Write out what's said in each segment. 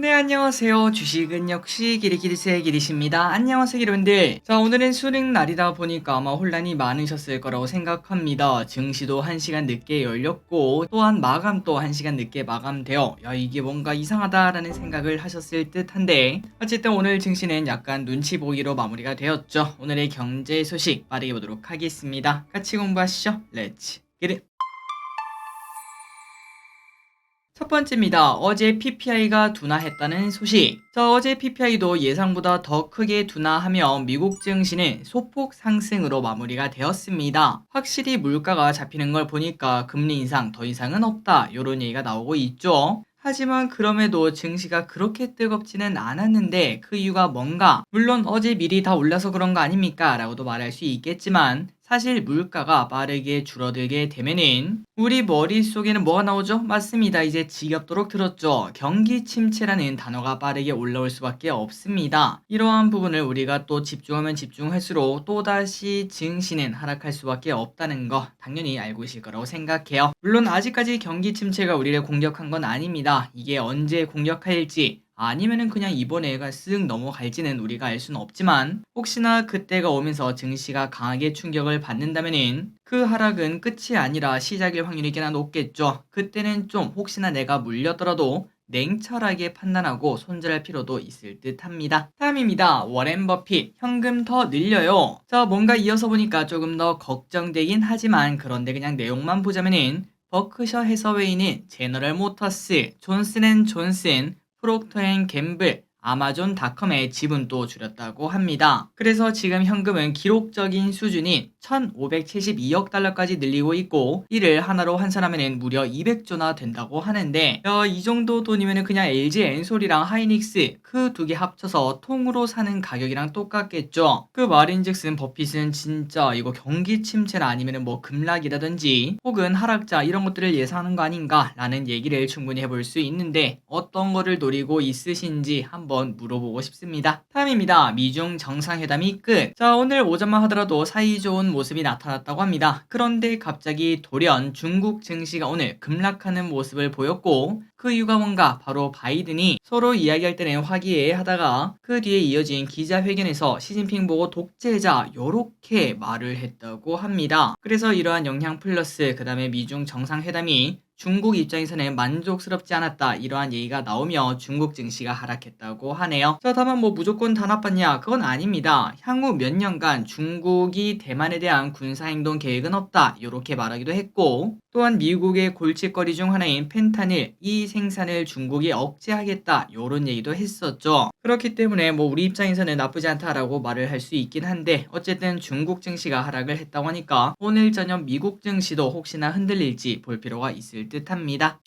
네, 안녕하세요. 주식은 역시 기리기리스의 기리십니다. 안녕하세요, 여러분들. 자, 오늘은 수능 날이다 보니까 아마 혼란이 많으셨을 거라고 생각합니다. 증시도 1시간 늦게 열렸고, 또한 마감도 1시간 늦게 마감되어, 야, 이게 뭔가 이상하다라는 생각을 하셨을 듯 한데, 어쨌든 오늘 증시는 약간 눈치 보기로 마무리가 되었죠. 오늘의 경제 소식 빠르게 보도록 하겠습니다. 같이 공부하시죠. 렛츠 기릿! 첫 번째입니다. 어제 PPI가 둔화했다는 소식. 자, 어제 PPI도 예상보다 더 크게 둔화하며 미국 증시는 소폭 상승으로 마무리가 되었습니다. 확실히 물가가 잡히는 걸 보니까 금리 인상 더 이상은 없다. 이런 얘기가 나오고 있죠. 하지만 그럼에도 증시가 그렇게 뜨겁지는 않았는데 그 이유가 뭔가? 물론 어제 미리 다 올라서 그런 거 아닙니까? 라고도 말할 수 있겠지만 사실 물가가 빠르게 줄어들게 되면은 우리 머릿속에는 뭐가 나오죠? 맞습니다. 이제 지겹도록 들었죠. 경기 침체라는 단어가 빠르게 올라올 수밖에 없습니다. 이러한 부분을 우리가 또 집중하면 집중할수록 또다시 증시는 하락할 수밖에 없다는 거 당연히 알고 계실 거라고 생각해요. 물론 아직까지 경기 침체가 우리를 공격한 건 아닙니다. 이게 언제 공격할지 아니면은 그냥 이번에 애가 쓱 넘어갈지는 우리가 알 수는 없지만 혹시나 그때가 오면서 증시가 강하게 충격을 받는다면은 그 하락은 끝이 아니라 시작일 확률이 꽤나 높겠죠. 그때는 좀 혹시나 내가 물렸더라도 냉철하게 판단하고 손절할 필요도 있을 듯 합니다. 다음입니다. 워렌 버핏, 현금 더 늘려요. 자, 뭔가 이어서 보니까 조금 더 걱정되긴 하지만 그런데 그냥 내용만 보자면은 버크셔 해서웨이는 제너럴 모터스, 존슨 앤 존슨, 프록터 앤 갬블, 아마존닷컴의 지분도 줄였다고 합니다. 그래서 지금 현금은 기록적인 수준인 1,572억 달러까지 늘리고 있고 이를 하나로 환산하면 무려 200조나 된다고 하는데 야, 이 정도 돈이면 그냥 LG 엔솔이랑 하이닉스 그 두 개 합쳐서 통으로 사는 가격이랑 똑같겠죠. 그 말인즉슨 버핏은 진짜 이거 경기 침체나 아니면 뭐 급락이라든지 혹은 하락자 이런 것들을 예상하는 거 아닌가라는 얘기를 충분히 해볼 수 있는데 어떤 거를 노리고 있으신지 한번 물어보고 싶습니다. 다음입니다. 미중 정상회담이 끝. 자 오늘 오전만 하더라도 사이좋은 모습이 나타났다고 합니다. 그런데 갑자기 돌연 중국 증시가 오늘 급락하는 모습을 보였고 그 이유가 뭔가 바로 바이든이 서로 이야기할 때는 화기애애하다가 그 뒤에 이어진 기자회견에서 시진핑 보고 독재자 요렇게 말을 했다고 합니다. 그래서 이러한 영향 플러스 그 다음에 미중 정상회담이 중국 입장에서는 만족스럽지 않았다 이러한 얘기가 나오며 중국 증시가 하락했다고 하네요. 자 다만 뭐 무조건 다 나빴냐 그건 아닙니다. 향후 몇 년간 중국이 대만에 대한 군사행동 계획은 없다 이렇게 말하기도 했고 또한 미국의 골칫거리 중 하나인 펜타닐 이 생산을 중국이 억제하겠다 이런 얘기도 했었죠. 그렇기 때문에 뭐 우리 입장에서는 나쁘지 않다라고 말을 할 수 있긴 한데 어쨌든 중국 증시가 하락을 했다고 하니까 오늘 저녁 미국 증시도 혹시나 흔들릴지 볼 필요가 있을 듯합니다.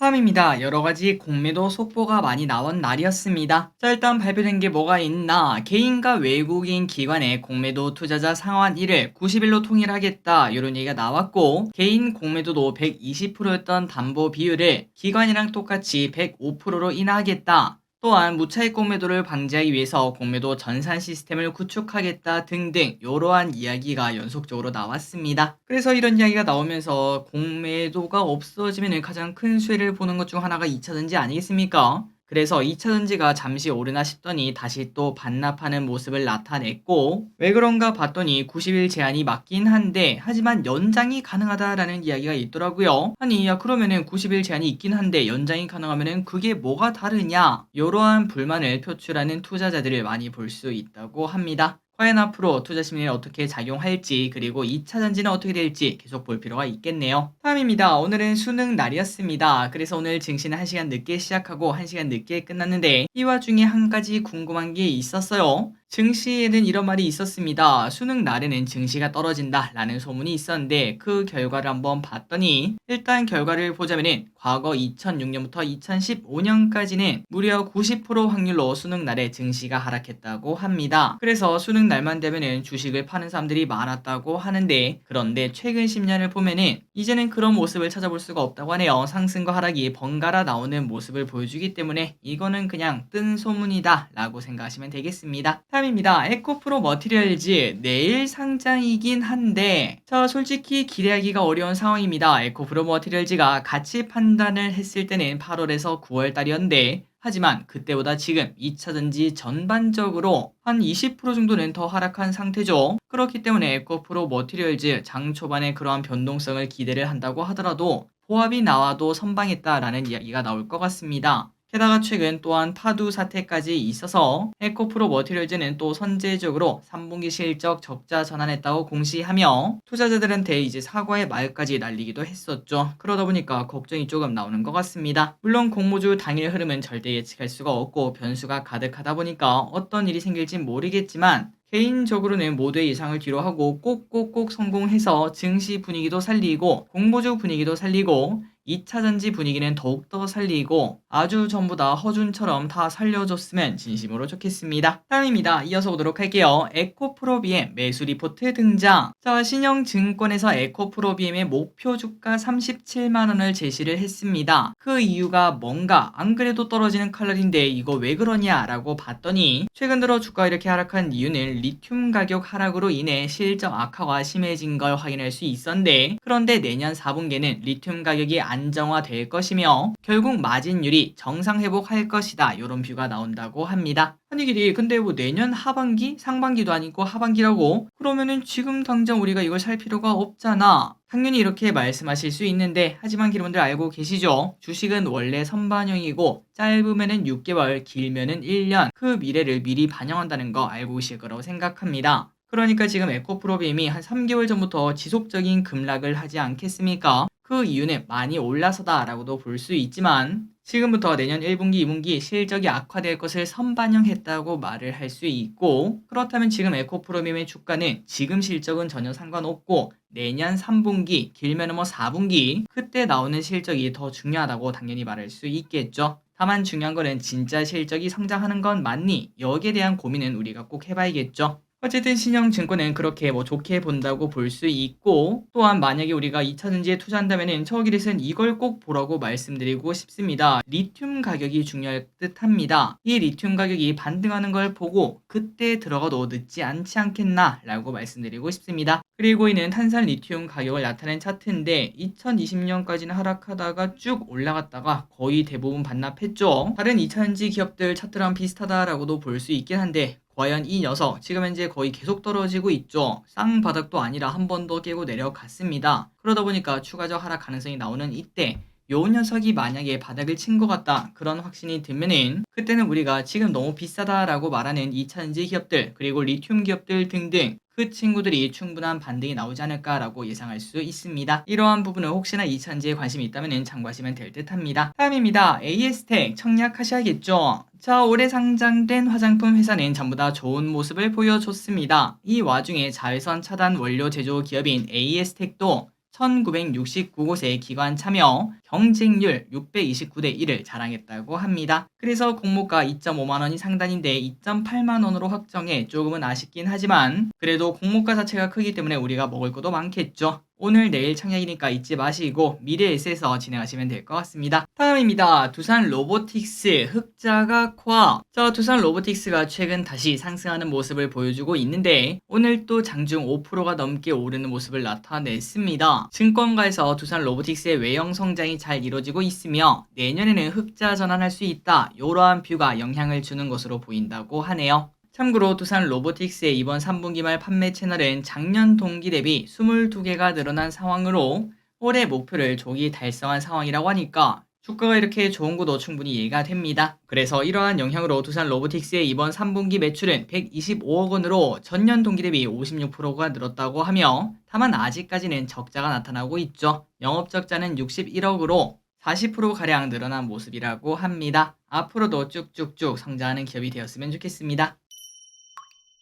다음입니다. 여러 가지 공매도 속보가 많이 나온 날이었습니다. 자 일단 발표된 게 뭐가 있나 개인과 외국인 기관의 공매도 투자자 상환 1을 90일로 통일하겠다 이런 얘기가 나왔고 개인 공매도도 120%였던 담보 비율을 기관이랑 똑같이 105%로 인하하겠다. 또한 무차익 공매도를 방지하기 위해서 공매도 전산 시스템을 구축하겠다 등등 이러한 이야기가 연속적으로 나왔습니다. 그래서 이런 이야기가 나오면서 공매도가 없어지면 가장 큰 수혜를 보는 것 중 하나가 2차 전지 아니겠습니까? 그래서 2차전지가 잠시 오르나 싶더니 다시 또 반납하는 모습을 나타냈고 왜 그런가 봤더니 90일 제한이 맞긴 한데 하지만 연장이 가능하다라는 이야기가 있더라고요. 아니 야 그러면은 90일 제한이 있긴 한데 연장이 가능하면은 그게 뭐가 다르냐 이러한 불만을 표출하는 투자자들을 많이 볼 수 있다고 합니다. 앞으로 투자 심리에 어떻게 작용할지 그리고 2차 전지는 어떻게 될지 계속 볼 필요가 있겠네요. 다음입니다. 오늘은 수능 날이었습니다. 그래서 오늘 증시는 1시간 늦게 시작하고 1시간 늦게 끝났는데 이 와중에 한 가지 궁금한 게 있었어요. 증시에는 이런 말이 있었습니다. 수능 날에는 증시가 떨어진다 라는 소문이 있었는데 그 결과를 한번 봤더니 일단 결과를 보자면은 과거 2006년부터 2015년까지는 무려 90% 확률로 수능 날에 증시가 하락했다고 합니다. 그래서 수능 날만 되면은 주식을 파는 사람들이 많았다고 하는데 그런데 최근 10년을 보면은 이제는 그런 모습을 찾아볼 수가 없다고 하네요. 상승과 하락이 번갈아 나오는 모습을 보여주기 때문에 이거는 그냥 뜬 소문이다 라고 생각하시면 되겠습니다. 다음입니다. 에코프로 머티리얼즈 내일 상장이긴 한데 자 솔직히 기대하기가 어려운 상황입니다. 에코프로 머티리얼즈가 가치 판단을 했을 때는 8월에서 9월 달이었는데 하지만 그때보다 지금 2차전지 전반적으로 한 20% 정도는 더 하락한 상태죠. 그렇기 때문에 에코프로 머티리얼즈 장 초반에 그러한 변동성을 기대를 한다고 하더라도 보합이 나와도 선방했다라는 이야기가 나올 것 같습니다. 게다가 최근 또한 파두 사태까지 있어서 에코프로 머티리얼즈는 또 선제적으로 3분기 실적 적자 전환했다고 공시하며 투자자들한테 이제 사과의 말까지 날리기도 했었죠. 그러다 보니까 걱정이 조금 나오는 것 같습니다. 물론 공모주 당일 흐름은 절대 예측할 수가 없고 변수가 가득하다 보니까 어떤 일이 생길지 모르겠지만 개인적으로는 모두의 예상을 뒤로 하고 꼭꼭꼭 성공해서 증시 분위기도 살리고 공모주 분위기도 살리고 2차 전지 분위기는 더욱더 살리고 아주 전부 다 허준처럼 다 살려줬으면 진심으로 좋겠습니다. 다음입니다. 이어서 보도록 할게요. 에코프로비엠 매수 리포트 등장. 자, 신영증권에서 에코프로비엠의 목표 주가 37만원을 제시를 했습니다. 그 이유가 뭔가 안 그래도 떨어지는 칼날인데 이거 왜 그러냐 라고 봤더니 최근 들어 주가가 이렇게 하락한 이유는 리튬 가격 하락으로 인해 실적 악화가 심해진 걸 확인할 수 있었는데 그런데 내년 4분기에는 리튬 가격이 안 정화될 것이며 결국 마진율이 정상 회복할 것이다. 이런 뷰가 나온다고 합니다. 아니 길이 근데 뭐 내년 하반기 상반기도 아니고 하반기라고 그러면은 지금 당장 우리가 이걸 살 필요가 없잖아. 당연히 이렇게 말씀하실 수 있는데 하지만 여러분들 알고 계시죠? 주식은 원래 선반영이고 짧으면은 6개월, 길면은 1년 그 미래를 미리 반영한다는 거 알고 계실 거라고 생각합니다. 그러니까 지금 에코프로빔이 한 3개월 전부터 지속적인 급락을 하지 않겠습니까? 그 이유는 많이 올라서다라고도 볼 수 있지만 지금부터 내년 1분기, 2분기 실적이 악화될 것을 선반영했다고 말을 할 수 있고 그렇다면 지금 에코프로빔의 주가는 지금 실적은 전혀 상관없고 내년 3분기, 길면 뭐 4분기 그때 나오는 실적이 더 중요하다고 당연히 말할 수 있겠죠. 다만 중요한 거는 진짜 실적이 성장하는 건 맞니? 여기에 대한 고민은 우리가 꼭 해봐야겠죠. 어쨌든 신영증권은 그렇게 뭐 좋게 본다고 볼 수 있고 또한 만약에 우리가 2차전지에 투자한다면은 저기릿은 이걸 꼭 보라고 말씀드리고 싶습니다. 리튬 가격이 중요할 듯 합니다. 이 리튬 가격이 반등하는 걸 보고 그때 들어가도 늦지 않지 않겠나 라고 말씀드리고 싶습니다. 그리고 이는 탄산 리튬 가격을 나타낸 차트인데 2020년까지는 하락하다가 쭉 올라갔다가 거의 대부분 반납했죠. 다른 2차전지 기업들 차트랑 비슷하다라고도 볼 수 있긴 한데 과연 이 녀석 지금 현재 거의 계속 떨어지고 있죠. 쌍바닥도 아니라 한 번 더 깨고 내려갔습니다. 그러다 보니까 추가적 하락 가능성이 나오는 이때 요 녀석이 만약에 바닥을 친 것 같다 그런 확신이 들면은 그때는 우리가 지금 너무 비싸다라고 말하는 2차전지 기업들 그리고 리튬 기업들 등등 그 친구들이 충분한 반등이 나오지 않을까라고 예상할 수 있습니다. 이러한 부분은 혹시나 2차전지에 관심이 있다면 참고하시면 될 듯합니다. 다음입니다. AS텍 청약하셔야겠죠. 자, 올해 상장된 화장품 회사는 전부 다 좋은 모습을 보여줬습니다. 이 와중에 자외선 차단 원료 제조 기업인 AS텍도 1969곳의 기관 참여 경쟁률 629대 1을 자랑했다고 합니다. 그래서 공모가 2.5만원이 상단인데 2.8만원으로 확정해 조금은 아쉽긴 하지만 그래도 공모가 자체가 크기 때문에 우리가 먹을 것도 많겠죠. 오늘 내일 청약이니까 잊지 마시고 미래에스에서 진행하시면 될 것 같습니다. 다음입니다. 두산 로보틱스 흑자가 코아 자 두산 로보틱스가 최근 다시 상승하는 모습을 보여주고 있는데 오늘 또 장중 5%가 넘게 오르는 모습을 나타냈습니다. 증권가에서 두산 로보틱스의 외형 성장이 잘 이루어지고 있으며 내년에는 흑자 전환할 수 있다 이러한 뷰가 영향을 주는 것으로 보인다고 하네요. 참고로 두산 로보틱스의 이번 3분기 말 판매 채널은 작년 동기 대비 22개가 늘어난 상황으로 올해 목표를 조기 달성한 상황이라고 하니까 주가가 이렇게 좋은 것도 충분히 이해가 됩니다. 그래서 이러한 영향으로 두산 로보틱스의 이번 3분기 매출은 125억 원으로 전년 동기 대비 56%가 늘었다고 하며 다만 아직까지는 적자가 나타나고 있죠. 영업 적자는 61억으로 40%가량 늘어난 모습이라고 합니다. 앞으로도 쭉쭉쭉 성장하는 기업이 되었으면 좋겠습니다.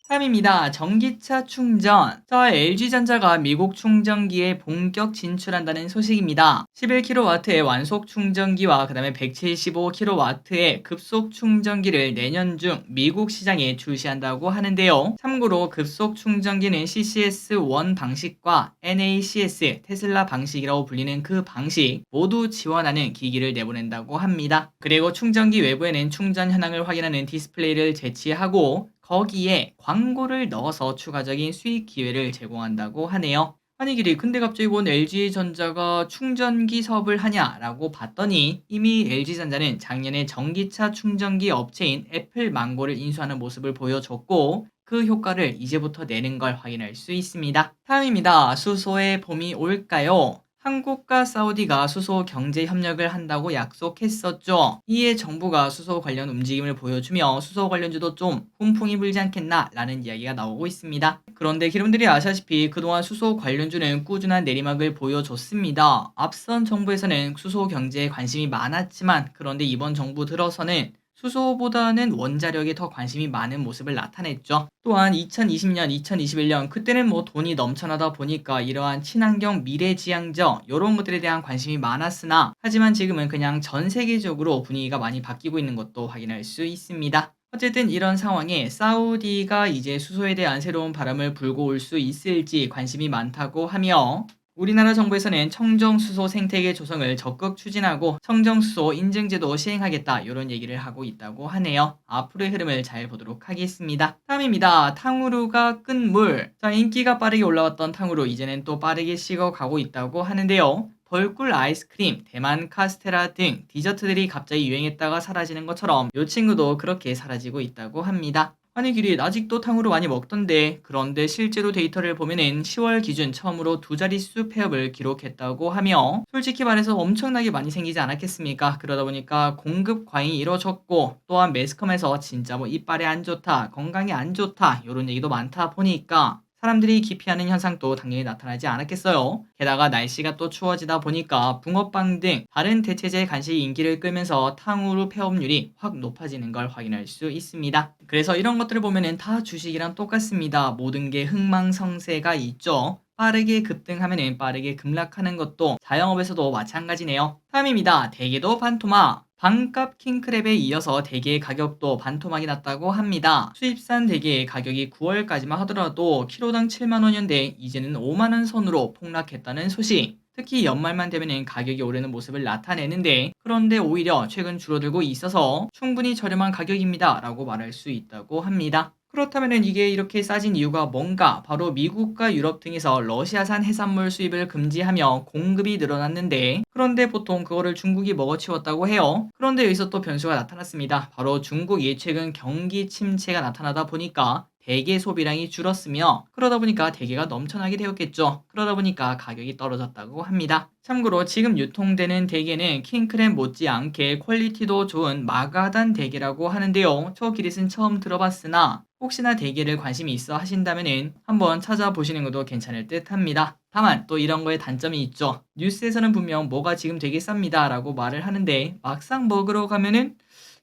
3입니다. 전기차 충전. 자, LG전자가 미국 충전기에 본격 진출한다는 소식입니다. 11kW의 완속 충전기와 그 다음에 175kW의 급속 충전기를 내년 중 미국 시장에 출시한다고 하는데요. 참고로 급속 충전기는 CCS1 방식과 NACS 테슬라 방식이라고 불리는 그 방식 모두 지원하는 기기를 내보낸다고 합니다. 그리고 충전기 외부에는 충전 현황을 확인하는 디스플레이를 제치하고 거기에 광고를 넣어서 추가적인 수익 기회를 제공한다고 하네요. 아니 길이 근데 갑자기 원 LG전자가 충전기 사업을 하냐라고 봤더니 이미 LG전자는 작년에 전기차 충전기 업체인 애플 망고를 인수하는 모습을 보여줬고 그 효과를 이제부터 내는 걸 확인할 수 있습니다. 다음입니다. 수소의 봄이 올까요? 한국과 사우디가 수소 경제 협력을 한다고 약속했었죠. 이에 정부가 수소 관련 움직임을 보여주며 수소 관련주도 좀 훈풍이 불지 않겠나 라는 이야기가 나오고 있습니다. 그런데 여러분들이 아시다시피 그동안 수소 관련주는 꾸준한 내리막을 보여줬습니다. 앞선 정부에서는 수소 경제에 관심이 많았지만 그런데 이번 정부 들어서는 수소보다는 원자력에 더 관심이 많은 모습을 나타냈죠. 또한 2020년, 2021년 그때는 뭐 돈이 넘쳐나다 보니까 이러한 친환경 미래지향적 이런 것들에 대한 관심이 많았으나 하지만 지금은 그냥 전 세계적으로 분위기가 많이 바뀌고 있는 것도 확인할 수 있습니다. 어쨌든 이런 상황에 사우디가 이제 수소에 대한 새로운 바람을 불고 올 수 있을지 관심이 많다고 하며 우리나라 정부에서는 청정수소 생태계 조성을 적극 추진하고 청정수소 인증제도 시행하겠다 이런 얘기를 하고 있다고 하네요. 앞으로의 흐름을 잘 보도록 하겠습니다. 다음입니다. 탕후루가 끈 물. 자 인기가 빠르게 올라왔던 탕후루 이제는 또 빠르게 식어가고 있다고 하는데요. 벌꿀 아이스크림, 대만 카스테라 등 디저트들이 갑자기 유행했다가 사라지는 것처럼 이 친구도 그렇게 사라지고 있다고 합니다. 아니 길이 아직도 탕후루 많이 먹던데 그런데 실제로 데이터를 보면은 10월 기준 처음으로 두 자릿수 폐업을 기록했다고 하며 솔직히 말해서 엄청나게 많이 생기지 않았겠습니까? 그러다 보니까 공급 과잉이 이루어졌고 또한 매스컴에서 진짜 뭐 이빨에 안 좋다, 건강에 안 좋다 이런 얘기도 많다 보니까 사람들이 기피하는 현상도 당연히 나타나지 않았겠어요. 게다가 날씨가 또 추워지다 보니까 붕어빵 등 다른 대체제 간식이 인기를 끌면서 탕후루 폐업률이 확 높아지는 걸 확인할 수 있습니다. 그래서 이런 것들을 보면은 다 주식이랑 똑같습니다. 모든 게 흥망성쇠가 있죠. 빠르게 급등하면 빠르게 급락하는 것도 자영업에서도 마찬가지네요. 다음입니다. 대게도 반토막. 반값 킹크랩에 이어서 대게의 가격도 반토막이 났다고 합니다. 수입산 대게의 가격이 9월까지만 하더라도 키로당 7만원이었는데 이제는 5만원 선으로 폭락했다는 소식. 특히 연말만 되면 가격이 오르는 모습을 나타내는데 그런데 오히려 최근 줄어들고 있어서 충분히 저렴한 가격입니다 라고 말할 수 있다고 합니다. 그렇다면 이게 이렇게 싸진 이유가 뭔가? 바로 미국과 유럽 등에서 러시아산 해산물 수입을 금지하며 공급이 늘어났는데 그런데 보통 그거를 중국이 먹어치웠다고 해요. 그런데 여기서 또 변수가 나타났습니다. 바로 중국이 최근 경기 침체가 나타나다 보니까 대게 소비량이 줄었으며 그러다 보니까 대게가 넘쳐나게 되었겠죠. 그러다 보니까 가격이 떨어졌다고 합니다. 참고로 지금 유통되는 대게는 킹크랩 못지않게 퀄리티도 좋은 마가단 대게라고 하는데요. 저 기릿은 처음 들어봤으나 혹시나 대게를 관심이 있어 하신다면 한번 찾아보시는 것도 괜찮을 듯 합니다. 다만 또 이런 거에 단점이 있죠. 뉴스에서는 분명 뭐가 지금 되게 쌉니다 라고 말을 하는데 막상 먹으러 가면은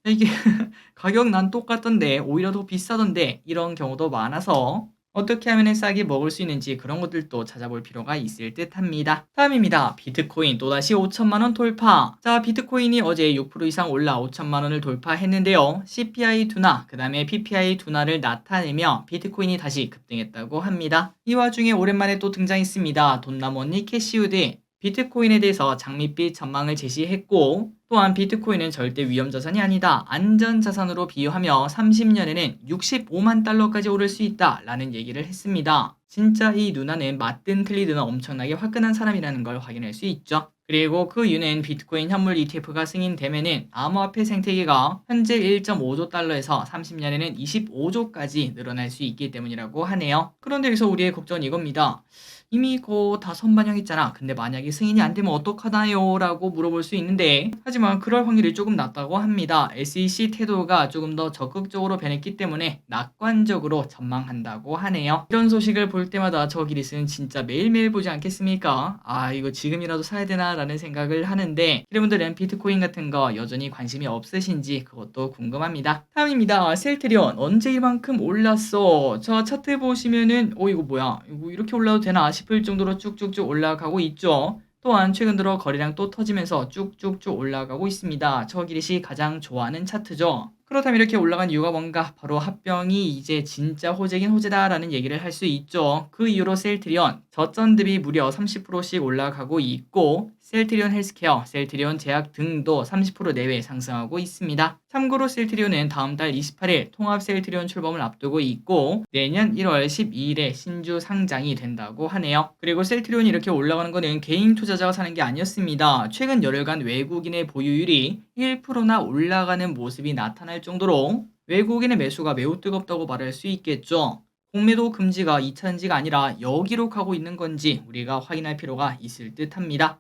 이게 가격 난 똑같던데 오히려 더 비싸던데 이런 경우도 많아서 어떻게 하면 싸게 먹을 수 있는지 그런 것들도 찾아볼 필요가 있을 듯 합니다. 다음입니다. 비트코인 또다시 5천만원 돌파. 자, 비트코인이 어제 6% 이상 올라 5천만원을 돌파했는데요. CPI 둔화, 그 다음에 PPI 둔화를 나타내며 비트코인이 다시 급등했다고 합니다. 이 와중에 오랜만에 또 등장했습니다. 돈나무 언니 캐시우드. 비트코인에 대해서 장밋빛 전망을 제시했고 또한 비트코인은 절대 위험 자산이 아니다. 안전 자산으로 비유하며 30년에는 65만 달러까지 오를 수 있다. 라는 얘기를 했습니다. 진짜 이 누나는 맞든 틀리든 엄청나게 화끈한 사람이라는 걸 확인할 수 있죠. 그리고 그 이유는 비트코인 현물 ETF가 승인되면은 암호화폐 생태계가 현재 1.5조 달러에서 30년에는 25조까지 늘어날 수 있기 때문이라고 하네요. 그런데 여기서 우리의 걱정은 이겁니다. 이미 그거 다 선반영했잖아. 근데 만약에 승인이 안 되면 어떡하나요? 라고 물어볼 수 있는데 하지만 그럴 확률이 조금 낮다고 합니다. SEC 태도가 조금 더 적극적으로 변했기 때문에 낙관적으로 전망한다고 하네요. 이런 소식을 볼 때마다 저 기리스는 진짜 매일매일 보지 않겠습니까? 아 이거 지금이라도 사야 되나 라는 생각을 하는데 여러분들은 비트코인 같은 거 여전히 관심이 없으신지 그것도 궁금합니다. 다음입니다. 셀트리온 언제 이만큼 올랐어? 자 차트 보시면은 어 이거 뭐야? 이거 이렇게 올라도 되나 싶을 정도로 쭉쭉쭉 올라가고 있죠. 또한 최근 들어 거래량 또 터지면서 쭉쭉쭉 올라가고 있습니다. 저 기릿이 가장 좋아하는 차트죠. 그렇다면 이렇게 올라간 이유가 뭔가? 바로 합병이 이제 진짜 호재긴 호재다라는 얘기를 할 수 있죠. 그 이후로 셀트리온 저점 대비 무려 30%씩 올라가고 있고 셀트리온 헬스케어, 셀트리온 제약 등도 30% 내외 상승하고 있습니다. 참고로 셀트리온은 다음 달 28일 통합 셀트리온 출범을 앞두고 있고 내년 1월 12일에 신주 상장이 된다고 하네요. 그리고 셀트리온이 이렇게 올라가는 거는 개인 투자자가 사는 게 아니었습니다. 최근 열흘간 외국인의 보유율이 1%나 올라가는 모습이 나타날 정도로 외국인의 매수가 매우 뜨겁다고 말할 수 있겠죠. 공매도 금지가 2차전지가 아니라 여기로 가고 있는 건지 우리가 확인할 필요가 있을 듯 합니다.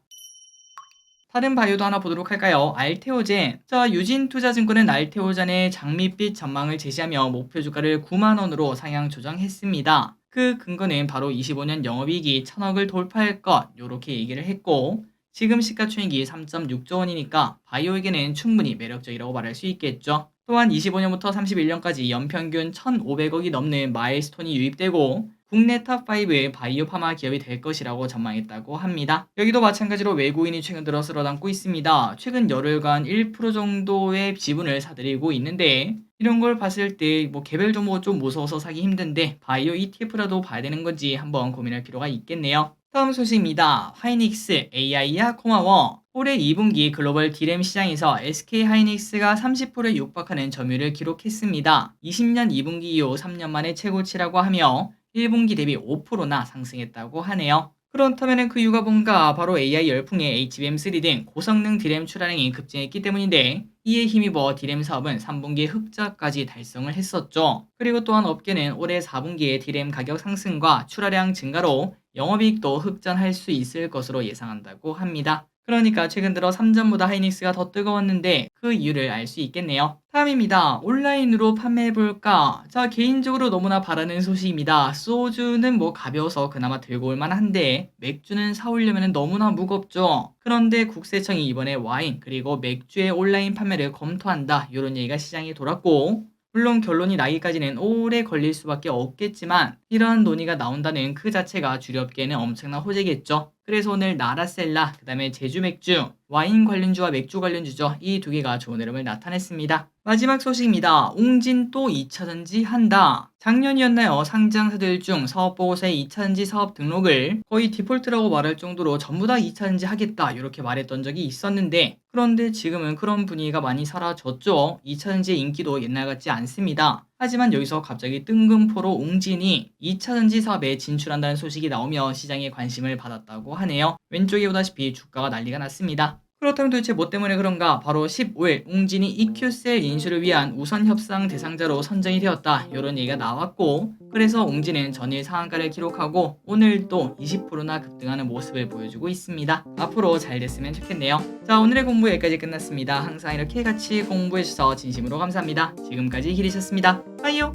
다른 바이오도 하나 보도록 할까요? 알테오젠. 자, 유진투자증권은 알테오젠의 장밋빛 전망을 제시하며 목표 주가를 9만 원으로 상향 조정했습니다. 그 근거는 바로 25년 영업이익이 1000억을 돌파할 것, 요렇게 얘기를 했고, 지금 시가총액이 3.6조 원이니까 바이오에게는 충분히 매력적이라고 말할 수 있겠죠. 또한 25년부터 31년까지 연평균 1,500억이 넘는 마일스톤이 유입되고 국내 탑5의 바이오 파마 기업이 될 것이라고 전망했다고 합니다. 여기도 마찬가지로 외국인이 최근 들어 쓸어 담고 있습니다. 최근 열흘간 1% 정도의 지분을 사들이고 있는데 이런 걸 봤을 때 뭐 개별 종목은 좀 무서워서 사기 힘든데 바이오 ETF라도 봐야 되는 건지 한번 고민할 필요가 있겠네요. 다음 소식입니다. 하이닉스 AI야 고마워. 올해 2분기 글로벌 디램 시장에서 SK 하이닉스가 30%에 육박하는 점유율을 기록했습니다. 20년 2분기 이후 3년 만에 최고치라고 하며 1분기 대비 5%나 상승했다고 하네요. 그렇다면 그 이유가 뭔가 바로 AI 열풍에 HBM3 등 고성능 디램 출하량이 급증했기 때문인데 이에 힘입어 디램 사업은 3분기에 흑자까지 달성을 했었죠. 그리고 또한 업계는 올해 4분기에 디램 가격 상승과 출하량 증가로 영업이익도 흑전할 수 있을 것으로 예상한다고 합니다. 그러니까 최근 들어 3전보다 하이닉스가 더 뜨거웠는데 그 이유를 알 수 있겠네요. 다음입니다. 온라인으로 판매해볼까? 자, 개인적으로 너무나 바라는 소식입니다. 소주는 뭐 가벼워서 그나마 들고 올만 한데 맥주는 사오려면 너무나 무겁죠. 그런데 국세청이 이번에 와인 그리고 맥주의 온라인 판매를 검토한다. 이런 얘기가 시장에 돌았고 물론 결론이 나기까지는 오래 걸릴 수밖에 없겠지만 이러한 논의가 나온다는 그 자체가 주류업계에는 엄청난 호재겠죠. 그래서 오늘 나라셀라, 그 다음에 제주 맥주, 와인 관련주와 맥주 관련주죠. 이 두 개가 좋은 흐름을 나타냈습니다. 마지막 소식입니다. 웅진 또 2차전지 한다. 작년이었나요? 상장사들 중 사업보고서의 2차전지 사업 등록을 거의 디폴트라고 말할 정도로 전부 다 2차전지 하겠다 이렇게 말했던 적이 있었는데 그런데 지금은 그런 분위기가 많이 사라졌죠. 2차전지의 인기도 옛날 같지 않습니다. 하지만 여기서 갑자기 뜬금포로 웅진이 2차전지 사업에 진출한다는 소식이 나오며 시장의 관심을 받았다고 하네요. 왼쪽에 보다시피 주가가 난리가 났습니다. 그렇다면 도대체 뭐 때문에 그런가? 바로 15일 웅진이 EQ셀 인수를 위한 우선 협상 대상자로 선정이 되었다. 이런 얘기가 나왔고 그래서 웅진은 전일 상한가를 기록하고 오늘 또 20%나 급등하는 모습을 보여주고 있습니다. 앞으로 잘 됐으면 좋겠네요. 자 오늘의 공부 여기까지 끝났습니다. 항상 이렇게 같이 공부해주셔서 진심으로 감사합니다. 지금까지 길이셨습니다. 빠이요!